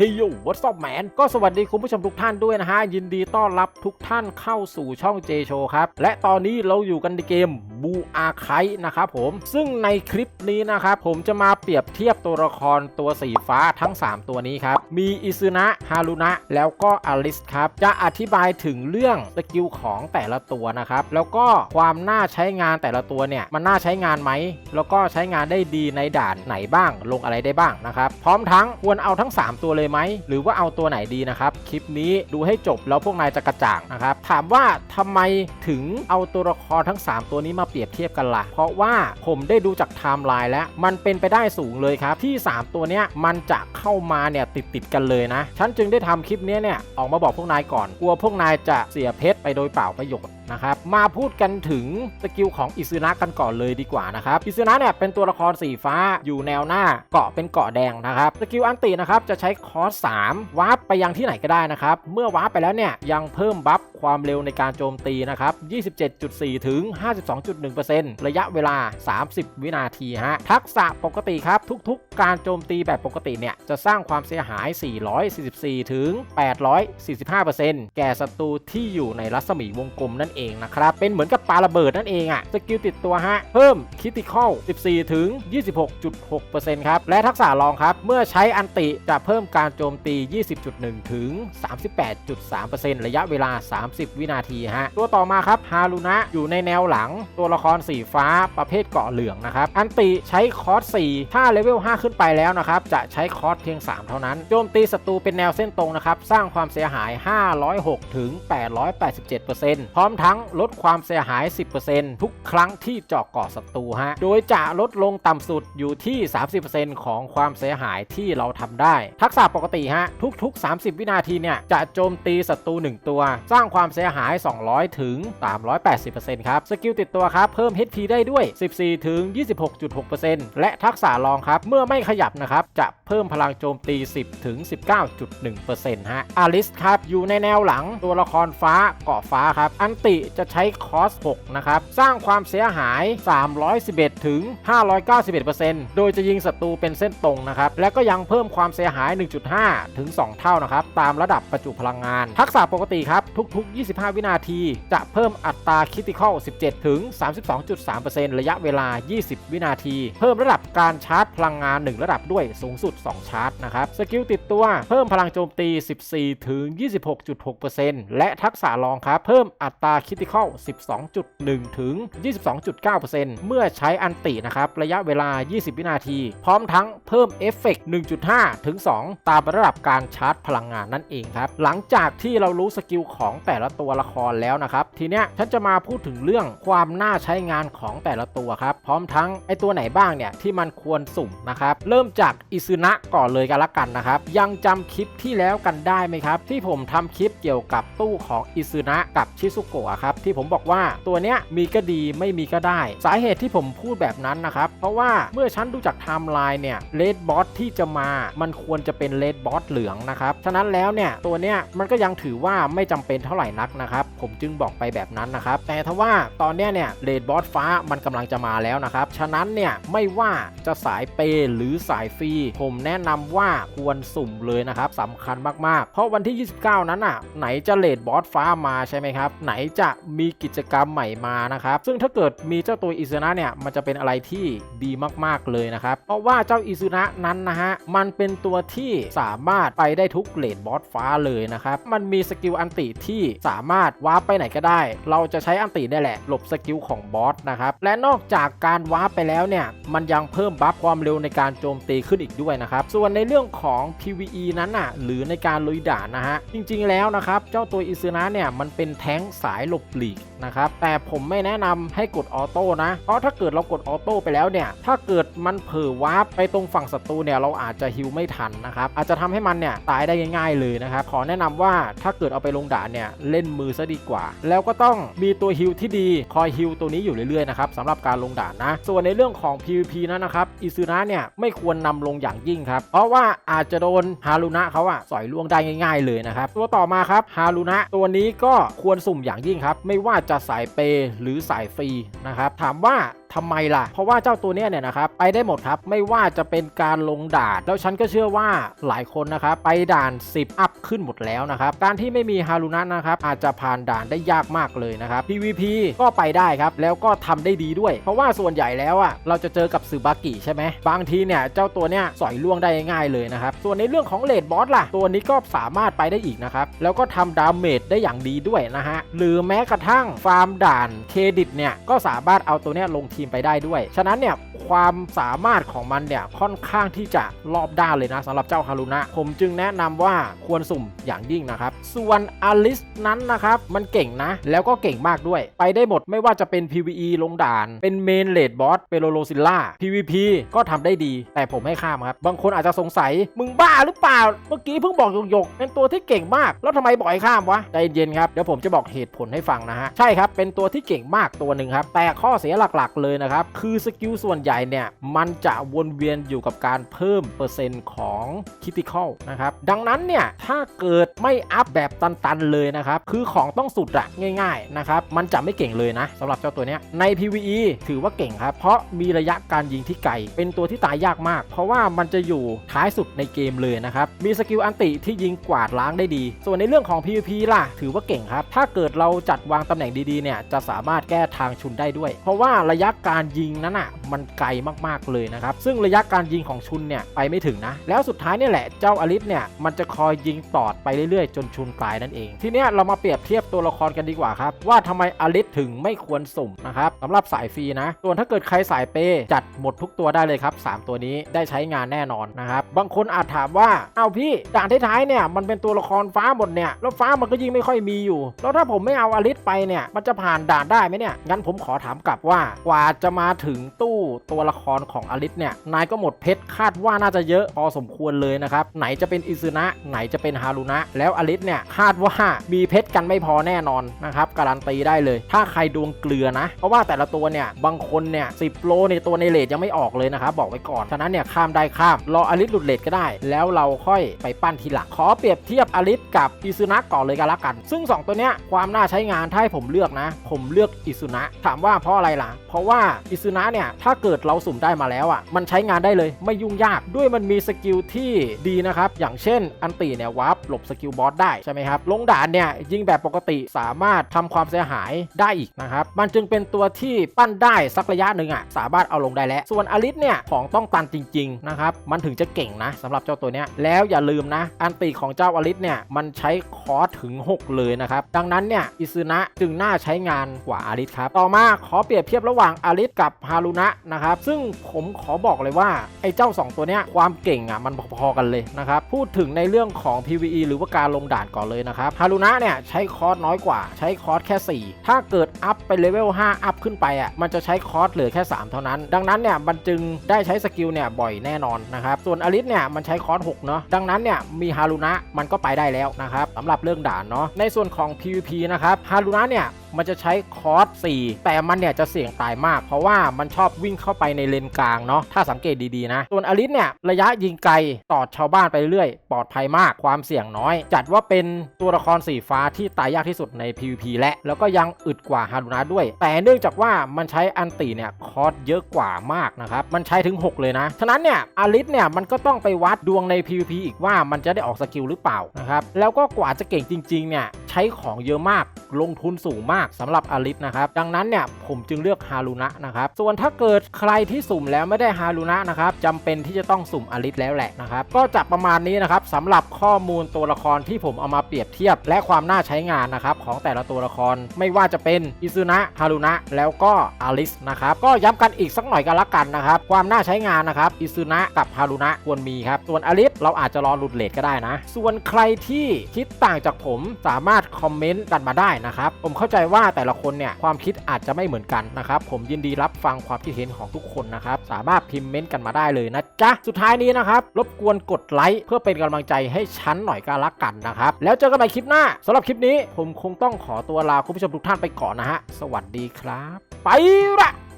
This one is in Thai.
เฮ้ยโย่ what's up man ก็สวัสดีคุณผู้ชมทุกท่านด้วยนะฮะ ยินดีต้อนรับทุกท่านเข้าสู่ช่อง J Show ครับ และตอนนี้เราอยู่กันในเกมบูอาไคนะครับผมซึ่งในคลิปนี้นะครับผมจะมาเปรียบเทียบตัวละครตัวสีฟ้าทั้ง 3 ตัวนี้ครับ มีอิซึนะฮารุนะแล้วก็อลิสครับ จะอธิบายถึงเรื่องสกิลของแต่ละตัวนะครับ แล้วก็ความน่าใช้งานแต่ละตัวเนี่ย มันน่าใช้งานไหม แล้วก็ใช้งานได้ดีในด่านไหนบ้างลงอะไรได้บ้างนะครับพร้อมทั้งควรเอาทั้ง 3 ตัวเลยไหม หรือว่าเอาตัวไหนดีนะครับ คลิปนี้ดูให้จบแล้วพวกนายจะกระจ่างนะครับ ถามว่าทำไมถึงเอาตัวละครทั้ง 3 ตัวนี้มาเปรียบเทียบกันล่ะ เพราะว่าผมได้ดูจากไทม์ไลน์แล้ว มันเป็นไปได้สูงเลยครับ ที่ 3 ตัวเนี้ยมันจะเข้ามาเนี่ยติดติดกันเลยนะ ฉันจึงได้ทำคลิปนี้เนี่ยออกมาบอกพวกนายก่อน กลัวพวกนายจะเสียเพชรไปโดยเปล่าประโยชน์ นะครับมาพูดกันถึงสกิลของอิซึนะกันก่อนเลยดีกว่านะครับอิซึนะเนี่ยเป็นตัวละครสีฟ้าอยู่แนวหน้าเกาะเป็นเกาะแดงนะครับสกิลอันตินะครับจะใช้คอร์ส3วาร์ปไปยังที่ไหนก็ได้นะครับเมื่อวาร์ปไปแล้วเนี่ยยังเพิ่มบัฟความเร็วในการโจมตีนะครับ 27.4 ถึง 52.1%ระยะเวลา 30 วินาทีฮะทักษะปกติครับทุกๆ การโจมตีแบบปกติเนี่ยจะสร้างความเสียหาย 444 ถึง 845%แก่ศัตรูที่อยู่ในรัศมีวงกลมนั่นเองนะครับ เป็นเหมือนกับปาระเบิดนั่นเองอะสกิลติดตัวฮะ เพิ่มคิติคอล14 ถึง 26.6%ครับ และทักษะรองครับ เมื่อใช้อันติจะเพิ่มการโจมตี 20.1 ถึง 38.3%ระยะเวลา 30 วินาทีฮะ ตัวต่อมาครับฮารุนะอยู่ในแนวหลัง ตัวละครสีฟ้าประเภทเกาะเหลืองนะครับ อันติใช้คอร์ส4ถ้าเลเวล 5 ขึ้นไปแล้วนะครับ จะใช้คอร์สเพียง 3 เท่านั้น โจมตีศัตรูเป็นแนวเส้นตรงนะครับ สร้างความเสียหาย 506 ถึง 887%พร้อมทั้งลดความเสียหาย 10%ทุกครั้งที่เจาะเกาะศัตรูฮะ โดยจะลดลงต่ำสุดอยู่ที่ 30%ของความเสียหายที่เราทำได้ ทักษะปกติฮะ ทุก ๆ 30 วินาทีเนี่ย จะโจมตีศัตรู1 ตัว สร้างความเสียหาย 200 ถึง 380%ครับ สกิลติดตัวครับ เพิ่ม HP ได้ด้วย 14 ถึง 26.6%และทักษะรองครับ เมื่อไม่ขยับนะครับ จะเพิ่มพลังโจมตี 10 ถึง 19.1%ฮะ อาริสครับ อยู่ในแนวหลังตัวละครฟ้าเกาะฟ้าครับ อันติจะใช้คอส 6 นะครับ สร้างความเสียหาย 311 ถึง 591%โดยจะยิงศัตรูเป็นเส้นตรงนะครับ และก็ยังเพิ่มความเสียหาย 1.5 ถึง 2 เท่านะครับ ตามระดับประจุพลังงาน ทักษะปกติครับ ทุก ๆ 25 วินาที จะเพิ่มอัตราคิติคอล 17 ถึง 32.3%ระยะเวลา 20 วินาที เพิ่มระดับการชาร์จพลังงาน 1 ระดับด้วยสูงสุด 2 ชาร์จนะครับ สกิลติดตัว เพิ่มพลังโจมตี 14 ถึง 26.6%และทักษะรองครับ เพิ่มอัตราคิติคอล12.1 ถึง 22.9%เมื่อใช้อันตินะครับ ระยะเวลา 20 วินาที พร้อมทั้งเพิ่มเอฟเฟกต์1.5 ถึง 2 ตามระดับการชาร์จพลังงานนั่นเองครับ หลังจากที่เรารู้สกิลของแต่ละตัวละครแล้วนะครับ ทีเนี้ยฉันจะมาพูดถึงเรื่องความน่าใช้งานของแต่ละตัวครับ พร้อมทั้งไอตัวไหนบ้างเนี่ยที่มันควรสุ่มนะครับ เริ่มจากอิซึนะก่อนเลยกันละกันนะครับ ยังจำคลิปที่แล้วกันได้ไหมครับ ที่ผมทำคลิปเกี่ยวกับตู้ของอิซึนะกับชิซุโกะครับที่ผมบอกว่าตัวเนี้ยมีก็ดีไม่มีก็ได้ สาเหตุที่ผมพูดแบบนั้นนะครับ เพราะว่าเมื่อฉันดูจากไทม์ไลน์เนี่ยเลดบอสที่จะมามันควรจะเป็นเลดบอสเหลืองนะครับฉะนั้นแล้วเนี่ยตัวเนี้ยมันก็ยังถือว่าไม่จำเป็นเท่าไหร่นักนะครับผมจึงบอกไปแบบนั้นนะครับแต่ถ้าว่าตอนเนี้ยเนี่ยเลดบอสฟ้ามันกำลังจะมาแล้วนะครับฉะนั้นเนี่ยไม่ว่าจะสายเปย์หรือสายฟรีผมแนะนำว่าควรสุ่มเลยนะครับสำคัญมากๆ เพราะวันที่ 29 นั้นอะไหนจะเลดบอสฟ้ามาใช่ไหมครับไหนจะจะมีกิจกรรมใหม่มานะครับ ซึ่งถ้าเกิดมีเจ้าตัวอิซึนะเนี่ย มันจะเป็นอะไรที่ดีมากๆเลยนะครับ เพราะว่าเจ้าอิซึนะนั้นนะฮะ มันเป็นตัวที่สามารถไปได้ทุกเลดบอสฟ้าเลยนะครับ มันมีสกิลอันติที่สามารถวาร์ปไปไหนก็ได้ เราจะใช้อันติได้แหละ หลบสกิลของบอสนะครับ และนอกจากการวาร์ปไปแล้วเนี่ย มันยังเพิ่มบัฟความเร็วในการโจมตีขึ้นอีกด้วยนะครับ ส่วนในเรื่องของ PVE นั้นอะ หรือในการลุยด่านนะฮะ จริงๆแล้วนะครับ เจ้าตัวอิซึนะเนี่ย มันเป็นแท้งสายหลบหลีกนะครับแต่ผมไม่แนะนำให้กดออโต้นะเพราะถ้าเกิดเรากดออโต้ไปแล้วเนี่ยถ้าเกิดมันเผลอวาร์ปไปตรงฝั่งศัตรูเนี่ยเราอาจจะฮิวไม่ทันนะครับอาจจะทำให้มันเนี่ยตายได้ง่ายๆเลยนะครับขอแนะนำว่าถ้าเกิดเอาไปลงด่านเนี่ยเล่นมือซะดีกว่า แล้วก็ต้องมีตัวฮิวที่ดีคอยฮิวตัวนี้อยู่เรื่อยๆนะครับสำหรับการลงด่านนะ ส่วนในเรื่องของ PVP นั้นนะครับอิซึนะเนี่ยไม่ควรนำลงอย่างยิ่งครับเพราะว่าอาจจะโดนฮารุนะเขาอะสอยล่วงได้ง่าย ๆเลยนะครับตัวต่อมาครับฮารุนะตัวนี้ก็ควรสุ่มอย่างยิ่งครับ ไม่ว่าจะสายเปย์หรือสายฟรีนะครับ ถามว่า ทำไมล่ะ เพราะว่าเจ้าตัวเนี้ยเนี่ยนะครับไปได้หมดครับไม่ว่าจะเป็นการลงด่าน แล้วฉันก็เชื่อว่าหลายคนนะครับไปด่าน 10 อัพขึ้นหมดแล้วนะครับการที่ไม่มีฮารุนะนะครับอาจจะผ่านด่านได้ยากมากเลยนะครับ PVP ก็ไปได้ครับแล้วก็ทำได้ดีด้วย เพราะว่าส่วนใหญ่แล้วอะเราจะเจอกับซึบากิใช่ไหมบางทีเนี่ยเจ้าตัวเนี้ยสอยล่วงได้ง่ายเลยนะครับส่วนในเรื่องของเลดบอสล่ะ ตัวนี้ก็สามารถไปได้อีกนะครับแล้วก็ทำดาเมจได้อย่างดีด้วยนะฮะหรือแม้กระทั่งฟาร์มด่านเครดิตเนี่ยก็สามารถเอาตัวเนี้ยลงทีมไปได้ด้วย ฉะนั้นเนี่ยความสามารถของมันเนี่ยค่อนข้างที่จะรอบด้านเลยนะสำหรับเจ้าฮารุนะ ผมจึงแนะนำว่าควรสุ่มอย่างยิ่งนะครับ ส่วนอลิสนั้นนะครับ มันเก่งนะ แล้วก็เก่งมากด้วย ไปได้หมดไม่ว่าจะเป็น PVE ลงด่าน เป็นเมนเลดบอสเปโลโลซิลล่า PVP ก็ทำได้ดี แต่ผมให้ข้ามครับ บางคนอาจจะสงสัยมึงบ้าหรือเปล่า เมื่อกี้เพิ่งบอกหยกๆเป็นตัวที่เก่งมาก แล้วทำไมบอกให้ข้ามวะใจเย็นครับเดี๋ยวผมจะบอกเหตุผลให้ฟังนะฮะใช่ครับเป็นตัวที่เก่งมากตัวหนึ่งครับแต่ข้อเสียหลักๆเลยนะครับ คือสกิลส่วนใหญ่เนี่ย มันจะวนเวียนอยู่กับการเพิ่มเปอร์เซ็นต์ของคิติคอลนะครับ ดังนั้นเนี่ย ถ้าเกิดไม่อัพแบบตันๆเลยนะครับ คือของต้องสุดอะง่ายๆนะครับ มันจะไม่เก่งเลยนะสำหรับเจ้าตัวเนี้ยใน PVE ถือว่าเก่งครับ เพราะมีระยะการยิงที่ไกลเป็นตัวที่ตายยากมาก เพราะว่ามันจะอยู่ท้ายสุดในเกมเลยนะครับ มีสกิลอันติที่ยิงกวาดล้างได้ดี ส่วนในเรื่องของ PVP ล่ะ ถือว่าเก่งครับ ถ้าเกิดเราจัดวางตำแหน่งดีๆเนี่ยจะสามารถแก้ทางชุนได้ด้วย เพราะว่าระยะการยิงนั้นอะมันไกลมากๆเลยนะครับ ซึ่งระยะการยิงของชุนเนี่ยไปไม่ถึงนะ แล้วสุดท้ายเนี่ยแหละเจ้าอลิสเนี่ยมันจะคอยยิงตอดไปเรื่อยๆ จนชุนตายนั่นเอง ทีเนี้ยเรามาเปรียบเทียบตัวละครกันดีกว่าครับ ว่าทำไมอลิสถึงไม่ควรสุ่มนะครับสำหรับสายฟรีนะ ส่วนถ้าเกิดใครสายเปจัดหมดทุกตัวได้เลยครับ 3 ตัวนี้ได้ใช้งานแน่นอนนะครับ บางคนอาจถามว่า เอาพี่ด่านท้ายๆเนี่ยมันเป็นตัวละครฟ้าหมดเนี่ย แล้วฟ้ามันก็ยิ่งไม่ค่อยมีอยู่ แล้วถ้าผมไม่เอาอลิสไปเนี่ย มันจะผ่านด่านได้ไหมเนี่ย งั้นผมขอถามกลับว่ากว่าาจะมาถึงตู้ตัวละครของอลิสเนี่ย นายก็หมดเพชรคาดว่าน่าจะเยอะพอสมควรเลยนะครับ ไหนจะเป็นอิซึนะ ไหนจะเป็นฮารุนะ แล้วอลิสเนี่ยคาดว่ามีเพชรกันไม่พอแน่นอนนะครับ การันตีได้เลย ถ้าใครดวงเกลือนะ เพราะว่าแต่ละตัวเนี่ย บางคนเนี่ยสิบโลในตัวในเลทยังไม่ออกเลยนะครับ บอกไว้ก่อน ฉะนั้นเนี่ยข้ามได้ข้าม รออลิสหลุดเลทก็ได้ แล้วเราค่อยไปปั้นทีหลัง ขอเปรียบเทียบอลิสกับอิซึนะก่อนเลยกันละกัน ซึ่ง 2 ตัวเนี้ยความน่าใช้งานถ้าให้ผมเลือกนะ ผมเลือกอิซึนะ ถามว่าเพราะอะไรล่ะ เพราะว่าอิซึนะเนี่ย ถ้าเกิดเราสุ่มได้มาแล้วอะ มันใช้งานได้เลยไม่ยุ่งยากด้วยมันมีสกิลที่ดีนะครับ อย่างเช่น อันตีเนี่ยวาร์ปหลบสกิลบอสได้ใช่ไหมครับ ลงด่านเนี่ย ยิงแบบปกติสามารถทำความเสียหายได้อีกนะครับ มันจึงเป็นตัวที่ปั้นได้สักระยะหนึ่งอะ สามารถเอาลงได้แล้ว ส่วนอลิสเนี่ยของต้องตันจริงๆนะครับมันถึงจะเก่งนะสำหรับเจ้าตัวเนี้ยแล้วอย่าลืมนะ อันตีของเจ้าอลิสเนี่ยมันใช้คอสถึง 6 เลยนะครับดังนั้นเนี่ยอิซึนะจึงน่าใช้งานกว่าอลิสครับต่อมาขอเปรียบเทียบระหว่างออลิสกับฮารุนะนะครับซึ่งผมขอบอกเลยว่าไอ้เจ้า 2 ตัวเนี้ยความเก่งอะมันพอๆกันเลยนะครับพูดถึงในเรื่องของ PVE หรือว่าการลงด่านก่อนเลยนะครับฮารุนะเนี่ยใช้คอร์สน้อยกว่า ใช้คอร์สแค่ 4 ถ้าเกิดอัพไปเลเวล5อัพขึ้นไปอะมันจะใช้คอร์สเหลือแค่ 3 เท่านั้น ดังนั้นเนี่ยมันจึงได้ใช้สกิลเนี่ยบ่อยแน่นอนนะครับส่วนอลิสเนี่ยมันใช้คอร์ส6เนาะดังนั้นเนี่ยมีฮารุนะมันก็ไปได้แล้วนะครับสำหรับเรื่องด่านเนาะในส่วนของ PVP นะครับฮารุนะเนี่ย มันจะใช้คอร์ส4แต่มันเนี่ยจะเสี่ยงตายมาก เพราะว่ามันชอบวิ่งเข้าไปในเลนกลางเนาะถ้าสังเกตดีๆนะ ส่วนอลิสเนี่ยระยะยิงไกลตอดชาวบ้านไปเรื่อยปลอดภัยมากความเสี่ยงน้อย จัดว่าเป็นตัวละครสีฟ้าที่ตายยากที่สุดใน PVP และแล้วก็ยังอึดกว่าฮารุนะด้วย แต่เนื่องจากว่ามันใช้อันติเนี่ยคอร์สเยอะกว่ามากนะครับมันใช้ถึง 6 เลยนะฉะนั้นเนี่ยอลิสเนี่ยมันก็ต้องไปวัดดวงใน PVP อีกว่ามันจะได้ออกสกิลหรือเปล่านะครับแล้วก็กว่าจะเก่งจริงๆเนี่ยใช้ของเยอะมาก ลงทุนสูงมากสำหรับอลิสนะครับ ดังนั้นเนี่ยผมจึงเลือกฮารุนะนะครับ ส่วนถ้าเกิดใครที่สุ่มแล้วไม่ได้ฮารุนะนะครับจำเป็นที่จะต้องสุ่มอลิสแล้วแหละนะครับ ก็จะประมาณนี้นะครับสำหรับข้อมูลตัวละครที่ผมเอามาเปรียบเทียบ และความน่าใช้งานนะครับของแต่ละตัวละครไม่ว่าจะเป็นอิซึนะฮารุนะแล้วก็อลิสนะครับก็ย้ำกันอีกสักหน่อยกันละกันนะครับ ความน่าใช้งานนะครับอิซึนะกับฮารุนะควรมีครับส่วนอลิสเราอาจจะรอหลุดเลทก็ได้นะ ส่วนใครที่คิดต่างจากผมสามารถคอมเมนต์กันมาได้นะครับ ผมเข้าใจว่าแต่ละคนเนี่ยความคิดอาจจะไม่เหมือนกันนะครับ ผมยินดีรับฟังความคิดเห็นของทุกคนนะครับ สามารถพิมพ์เมนต์กันมาได้เลยนะจ๊ะ สุดท้ายนี้นะครับ รบกวนกดไลค์เพื่อเป็นกำลังใจให้ฉันหน่อยก็แล้วกันนะครับ แล้วเจอกันใหม่คลิปหน้าสำหรับคลิปนี้ ผมคงต้องขอตัวลาคุณผู้ชมทุกท่านไปก่อนนะฮะ สวัสดีครับ ไปละ